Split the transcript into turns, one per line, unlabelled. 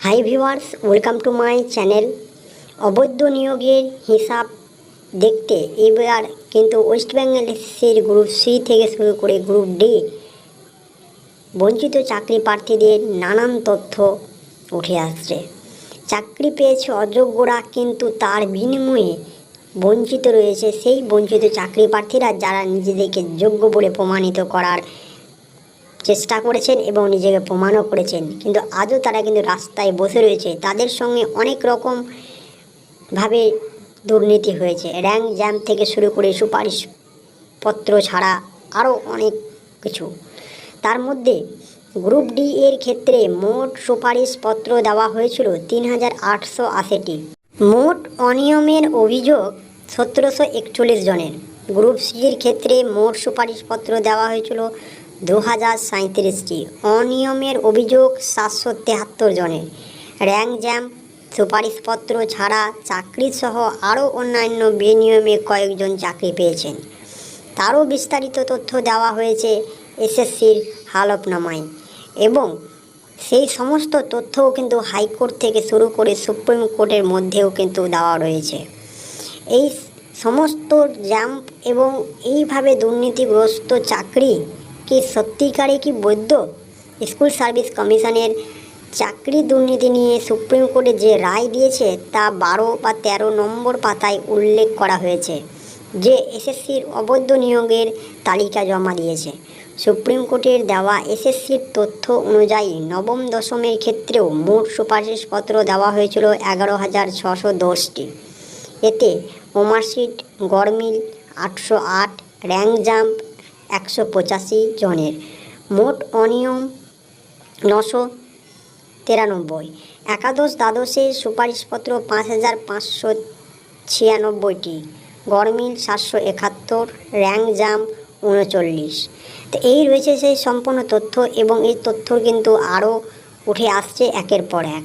Hi viewers welcome to my channel অবৈধ নিয়োগের হিসাব দেখতে এবার কিন্তু ওয়েস্ট বেঙ্গল এসএসসির গ্রুপ সি থেকে শুরু করে গ্রুপ ডি বঞ্চিত চাকরি প্রার্থীদের নানান তথ্য উঠে আসছে। চাকরি পেয়েছে অযোগ্যরা কিন্তু তার বিনিময়ে বঞ্চিত রয়েছে। সেই বঞ্চিত চাকরি প্রার্থীরা যারা নিজেদেরকে যোগ্য বলে প্রমাণিত করার চেষ্টা করেছেন এবং নিজেকে প্রমাণও করেছেন। কিন্তু আজও তারা কিন্তু রাস্তায় বসে রয়েছে। তাদের সঙ্গে অনেক রকম ভাবে দুর্নীতি হয়েছে। র্যাঙ্ক জ্যাম থেকে শুরু করে সুপারিশপত্র ছাড়া আরও অনেক কিছু। তার মধ্যে গ্রুপ ডি এর ক্ষেত্রে মোট সুপারিশপত্র দেওয়া হয়েছিল তিন হাজার আটশো আশিটি। মোট অনিয়মের অভিযোগ সতেরোশো একচল্লিশ জনের। গ্রুপ সির ক্ষেত্রে মোট সুপারিশপত্র দেওয়া হয়েছিল দু হাজার সাঁত্রিশটি অনিয়মের অভিযোগ সাতশো তেহাত্তর জনের। র্যাঙ্ক জ্যাম, সুপারিশপত্র ছাড়া চাকরিসহ আরও অন্যান্য বেনিয়মে কয়েকজন চাকরি পেয়েছেন। তারও বিস্তারিত তথ্য দেওয়া হয়েছে এসএসসির হালফনামায়। এবং সেই সমস্ত তথ্যও কিন্তু হাইকোর্ট থেকে শুরু করে সুপ্রিম কোর্টের মধ্যেও কিন্তু দেওয়া রয়েছে। এই সমস্ত জ্যাম্প এবং এইভাবে দুর্নীতিগ্রস্ত চাকরি কি সত্যিকারে কি বৈধ? স্কুল সার্ভিস কমিশনের চাকরি দুর্নীতি নিয়ে সুপ্রিম কোর্টে যে রায় দিয়েছে তা বারো বা তেরো নম্বর পাতায় উল্লেখ করা হয়েছে, যে এসএসসির অবৈধ নিয়োগের তালিকা জমা দিয়েছে। সুপ্রিম কোর্টের দেওয়া এসএসসির তথ্য অনুযায়ী নবম দশমের ক্ষেত্রেও মোট সুপারিশপত্র দেওয়া হয়েছিল এগারো হাজার ছশো দশটি। এতে ওমারশিট গরমিল আটশো আট র্যাঙ্ক জাম্প একশো পঁচাশি জনের। মোট অনিয়ম নশো তিরানব্বই। একাদশ দ্বাদশে সুপারিশপত্র পাঁচ হাজার পাঁচশো ছিয়ানব্বইটি। গরমিল সাতশো একাত্তর। র্যাঙ্ক জাম্প উনচল্লিশ। তো এই রয়েছে সেই সম্পূর্ণ তথ্য এবং এই তথ্য কিন্তু আরও উঠে আসছে একের পর এক।